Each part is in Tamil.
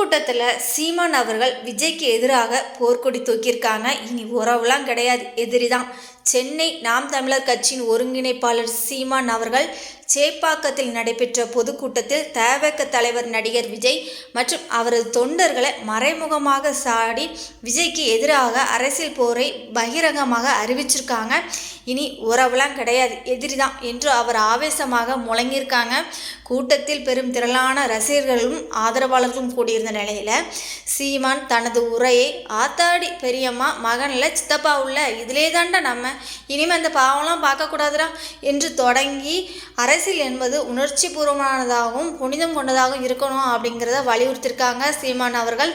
பொதுக்கூட்டத்தில் சீமான் அவர்கள் விஜய்க்கு எதிராக போர்க்கொடி தூக்கியிருக்காங்க. இனி உறவுலாம் கிடையாது. எதிரி தான் சென்னை நாம் தமிழர் கட்சியின் ஒருங்கிணைப்பாளர் சீமான் அவர்கள் சேப்பாக்கத்தில் நடைபெற்ற பொதுக்கூட்டத்தில் தேவக தலைவர் நடிகர் விஜய் மற்றும் அவரது தொண்டர்களை மறைமுகமாக சாடி விஜய்க்கு எதிராக அரசியல் போரை பகிரங்கமாக அறிவிச்சிருக்காங்க. இனி உறவுலாம் கிடையாது. எதிரி தான் என்று அவர் ஆவேசமாக முழங்கியிருக்காங்க. கூட்டத்தில் பெரும் திரளான ரசிகர்களும் ஆதரவாளர்களும் கூடியிருந்த நிலையில் சீமான் தனது உரையை ஆத்தாடி பெரியம்மா மகனில் சித்தப்பா உள்ள இதிலே தாண்டா நம்ம இனிமேல் அந்த பாவம்லாம் பார்க்கக்கூடாதுடா என்று தொடங்கி அரசியல் என்பது உணர்ச்சி பூர்வமானதாகவும் புனிதம் கொண்டதாகவும் இருக்கணும் அப்படிங்கிறத வலியுறுத்தியிருக்காங்க சீமான் அவர்கள்.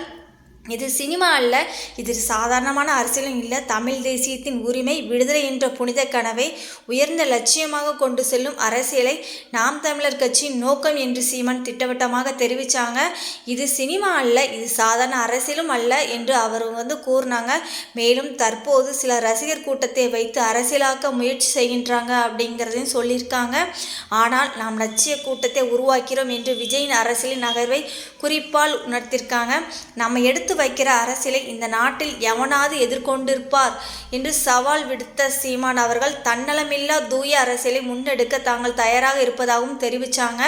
இது சினிமா அல்ல இது சாதாரணமான அரசியலும் இல்லை. தமிழ் தேசியத்தின் உரிமை விடுதலை என்ற புனித கனவை உயர்ந்த லட்சியமாக கொண்டு செல்லும் அரசியலை நாம் தமிழர் கட்சியின் நோக்கம் என்று சீமான் திட்டவட்டமாக தெரிவித்தாங்க இது சினிமா அல்ல இது சாதாரண அரசியலும் அல்ல என்று அவர் வந்து கூறினாங்க. மேலும் தற்போது சில ரசிகர் கூட்டத்தை வைத்து அரசியலாக்க முயற்சி செய்கின்றாங்க அப்படிங்கிறதையும் சொல்லியிருக்காங்க. ஆனால் நாம் லட்சிய கூட்டத்தை உருவாக்கிறோம் என்று விஜயின் அரசியலின் நகர்வை குறிப்பால் உணர்த்தியிருக்காங்க நம்ம எடுத்து வைக்கிற அரசியலை இந்த நாட்டில் எவனாவது எதிர்கொண்டிருப்பார் என்று சவால் விடுத்த சீமான் அவர்கள் தன்னலமில்லா தூய அரசியலை முன்னெடுக்க தாங்கள் தயாராக இருப்பதாகவும் தெரிவித்தாங்க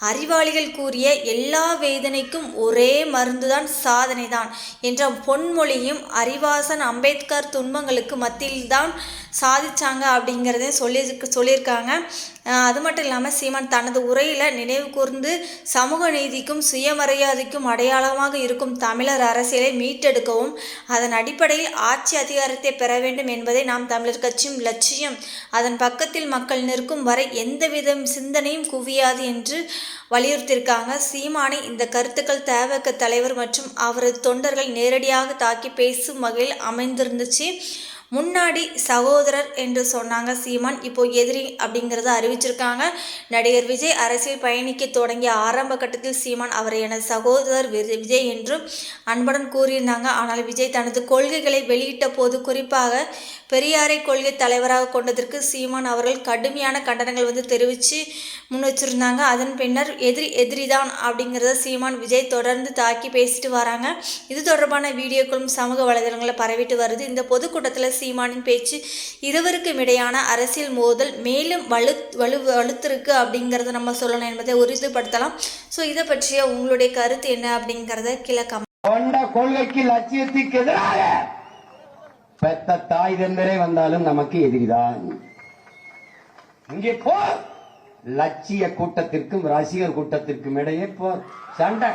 அறிவாளிகள் கூறிய எல்லா வேதனைக்கும் ஒரே மருந்துதான் சாதனை தான் என்ற பொன்மொழியும் அறிவாசன் அம்பேத்கர் துன்பங்களுக்கு மத்தியில்தான் சாதிச்சாங்க அப்படிங்கிறதையும் சொல்லி சொல்லியிருக்காங்க. அது மட்டும் இல்லாமல் சீமான் தனது உரையில் நினைவு கூர்ந்து சமூக நீதிக்கும் சுயமரியாதைக்கும் அடையாளமாக இருக்கும் தமிழர் அரசியலை மீட்டெடுக்கவும் அதன் அடிப்படையில் ஆட்சி அதிகாரத்தை பெற வேண்டும் என்பதை நாம் தமிழர் கட்சியும் லட்சியம். அதன் பக்கத்தில் மக்கள் நிற்கும் வரை எந்தவித சிந்தனையும் குவியாது என்று வலியுறுத்தியிருக்காங்க. சீமானை இந்த கருத்துக்கள் தேவக தலைவர் மற்றும் அவரது தொண்டர்கள் நேரடியாக தாக்கி பேசும் வகையில் அமைந்திருந்துச்சு. முன்னாடி சகோதரர் என்று சொன்னாங்க சீமான். இப்போ எதிரி அப்படிங்கிறத அறிவிச்சிருக்காங்க. நடிகர் விஜய் அரசியல் பயணிக்க தொடங்கிய ஆரம்ப கட்டத்தில் சீமான் அவரை எனது சகோதரர் விஜய் என்றும் அன்புடன் கூறியிருந்தாங்க. ஆனால் விஜய் தனது கொள்கைகளை வெளியிட்ட போது குறிப்பாக பெரியாரை கொள்கை தலைவராக கொண்டதற்கு சீமான் அவர்கள் கடுமையான கண்டனங்கள் வந்து தெரிவித்து முன் வச்சிருந்தாங்க. அதன் பின்னர் எதிரி எதிரிதான் அப்படிங்கிறத சீமான் விஜய் தொடர்ந்து தாக்கி பேசிட்டு வராங்க. இது தொடர்பான வீடியோக்களும் சமூக வலைதளங்களில் பரவிட்டு வருது. இந்த பொதுக்கூட்டத்தில் சீமானின் பேச்சு இருவருக்கும் இடையான அரசியல் மோதல் மேலும் வலு வலு வலுத்திருக்கு அப்படிங்கிறத நம்ம சொல்லணும் என்பதை உறுதிப்படுத்தலாம். ஸோ இதை பற்றிய உங்களுடைய கருத்து என்ன அப்படிங்கிறத கிழக்கம் கொண்ட கொள்கைக்கு லட்சியத்துக்கு எதிராக பெத்த தாய் தந்தரே வந்தாலும் நமக்கு எதிரிதான். இங்கே போ. லட்சிய கூட்டத்திற்கும் ரசிகர் கூட்டத்திற்கும் இடையே போ. சண்டை.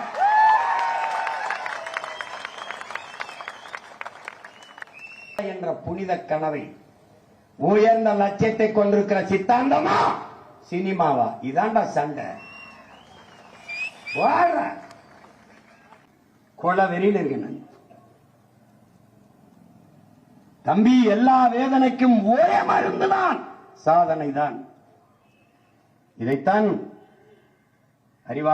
என்ற புனித கனவை உயர்ந்த லட்சியத்தை கொண்டிருக்கிற சித்தாந்தமா? சினிமாவா? இதாண்டா சண்டை வாழ கொல வெறியில் இருக்கேன் தம்பி எல்லா வேதனைக்கும் ஒரே மருந்துதான். சாதனை தான் இதைத்தான் அறிவா